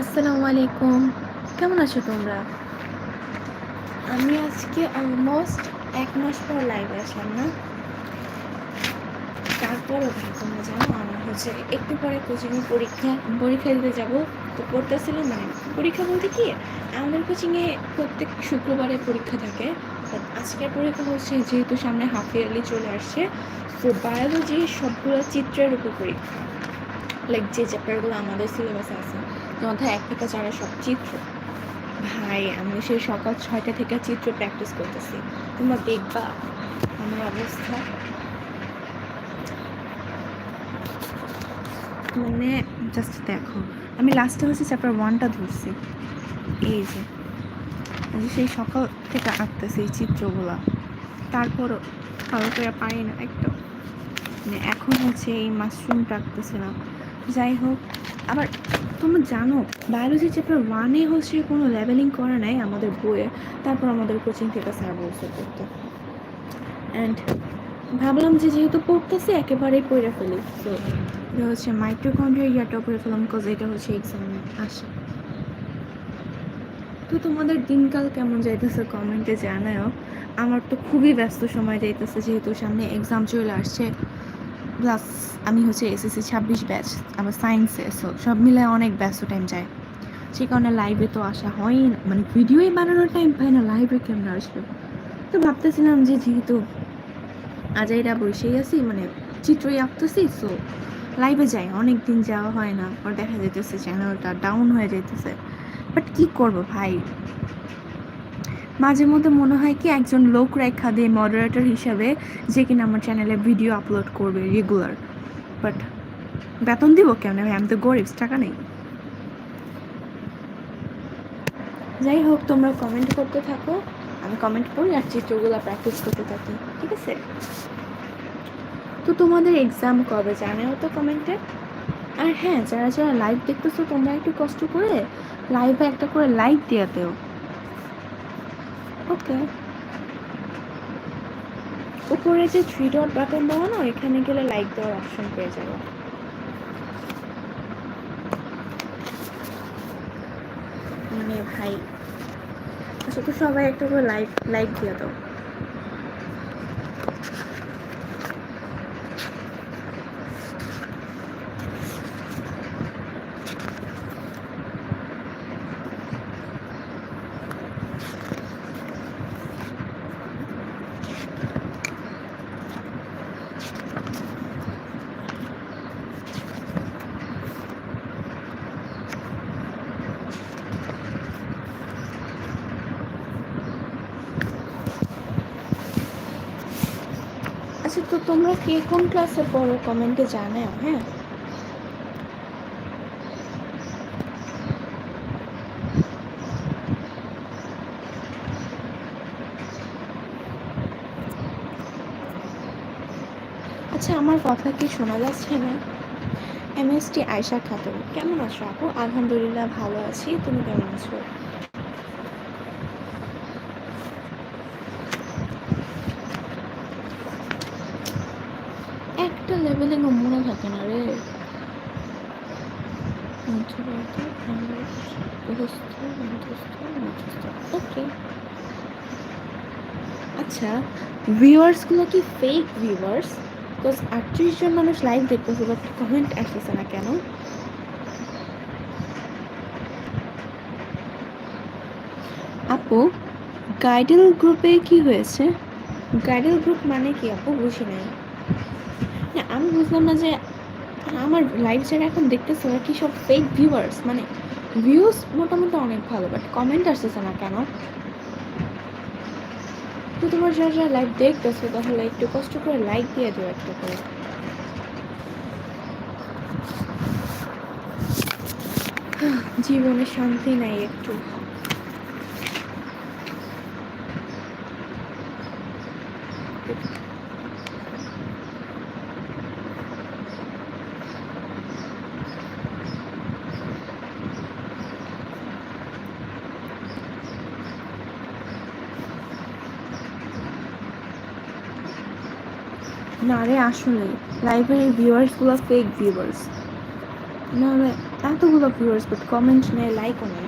আসসালামু আলাইকুম। কেমন আছো তোমরা? আমি আজকে অলমোস্ট এক মাস পর লাইভে আসলাম না? তারপরও ভাই তোমরা জানো আমার হচ্ছে একটু পরে কোচিংয়ে পরীক্ষা পরীক্ষা দিতে যাব। তো পড়তেছিলাম মানে পরীক্ষা বলতে কি, আমাদের কোচিংয়ে প্রত্যেক শুক্রবারে পরীক্ষা থাকে। আজকের পরীক্ষা হচ্ছে যেহেতু সামনে হাফ ইয়ারলি চলে আসছে তো বায়োলজি সবগুলো চিত্রের উপর পরীক্ষা। লাইক যে চ্যাপ্টারগুলো আমাদের সিলেবাসে আছে। মধ্যে এক চারে সব চিত্র। ভাই, আমি সেই সকাল ছয়টা থেকে চিত্র প্র্যাকটিস করতেছি। তোমরা দেখবা আমার অবস্থা। মানে জাস্ট দেখো, আমি লাস্টে হচ্ছে চ্যাপ্টার ওয়ানটা ধরছি। এই যে এই যে সেই সকাল থেকে আঁকতেছি এই চিত্রগুলা। তারপরও ভালো করে পারি না একটু মানে এখন হচ্ছে এই মাশরুমটা আঁকতেছিলাম যাই হোক আবার তোমরা জানো বায়োলজি চ্যাপ্টার ওয়ানে হচ্ছে কোনো লেভেলিং করা নাই আমাদের বইয়ে। তারপর আমাদের কোচিং থেকে স্যার বলছে করতে অ্যান্ড ভাবলাম যে যেহেতু পড়তেছি, একেবারেই পড়ে ফেলি। তো এটা হচ্ছে মাইক্রোকন্ড্রিয়া ইয়ারটা পড়ে ফেলাম বিকজ এটা হচ্ছে এক্সামে আসে। তো তোমাদের দিনকাল কেমন যাইতেছে কমেন্টে জানাও আমার তো খুবই ব্যস্ত সময় যাইতেছে, যেহেতু সামনে এক্সাম চলে আসছে। প্লাস আমি হচ্ছে এসএসসি ছাব্বিশ ব্যাচ আবার সায়েন্সে সো সব মিলে অনেক ব্যস্ত টাইম যায়। সেই কারণে লাইভে তো আসা হয় না মানে ভিডিওই বানানোর টাইম পাই না লাইভে কেমন আসবে? তো ভাবতেছিলাম যে যেহেতু আজাইরা বসেই আছি মানে চিত্রই আঁকতেছি সো লাইভে যাই অনেক দিন যাওয়া হয় না আর দেখা যেতেছে চ্যানেলটা ডাউন হয়ে যেতেছে বাট কি করব ভাই? মাঝে মধ্যে মনে হয় কি একজন লোক রেখা দিয়ে মডারেটর হিসাবে যে কিনা আমার চ্যানেলে ভিডিও আপলোড করবে রেগুলার বাট বেতন দিব কেমন ভাই? আমি তো গরিব, টাকা নেই। যাই হোক, তোমরা কমেন্ট করতে থাকো। আমি কমেন্ট করি আর চিত্রগুলো প্র্যাকটিস করতে থাকি, ঠিক আছে? তো তোমাদের এক্সাম কবে? জানাও তো কমেন্টে আর হ্যাঁ যারা যারা লাইভ দেখতেছো, তোমরা একটু কষ্ট করে লাইভে একটা করে লাইক দিয়ে দেও। ওকে। উপরে যে থ্রি ডট বাটন দেওয়া না এখানে গেলে লাইক দেওয়ার অপশন পেয়ে যাব। মানে ভাই আচ্ছা তো সবাই একটা করে লাইক লাইক দিয়ে দাও। আচ্ছা তো তোমরা কে কোন ক্লাসে পড়ো? কমেন্টে জানাও হ্যাঁ? আচ্ছা আমার কথা কি শোনা যাচ্ছে না? এমএসটি আয়শা খাতুন কেমন আছো আপু? আলহামদুলিল্লাহ, ভালো আছি। তুমি কেমন আছো? একটা লেভেলে মনে থাকে না রে। ওকে আচ্ছা ভিউয়ার্সগুলো কি ফেক ভিউয়ার্স বিকজ আটত্রিশ জন মানুষ লাইভ দেখতেছে বাট কমেন্ট আসতেছে না কেন? আপু গাইডেল গ্রুপে কি হয়েছে? গাইডেল গ্রুপ মানে কি আপু? বুঝি নাই। না আমি বুঝলাম না যে আমার লাইভ যারা এখন দেখতেছে ওরা কি সব ফেক ভিউয়ার্স মানে ভিউজ মোটামুটি অনেক ভালো বাট কমেন্ট আসতেছে না কেন? তো তোমার যারা যারা লাইভ দেখতেছো, তাহলে একটু কষ্ট করে লাইক দিয়ে দিও একটা করে। জীবনে শান্তি নাই একটু। না রে, আসলে লাইভের এই ভিউয়ার্সগুলো ফেক ভিউয়ার্স না এতগুলো ভিউয়ার্স বাট কমেন্ট নেই লাইকও নেই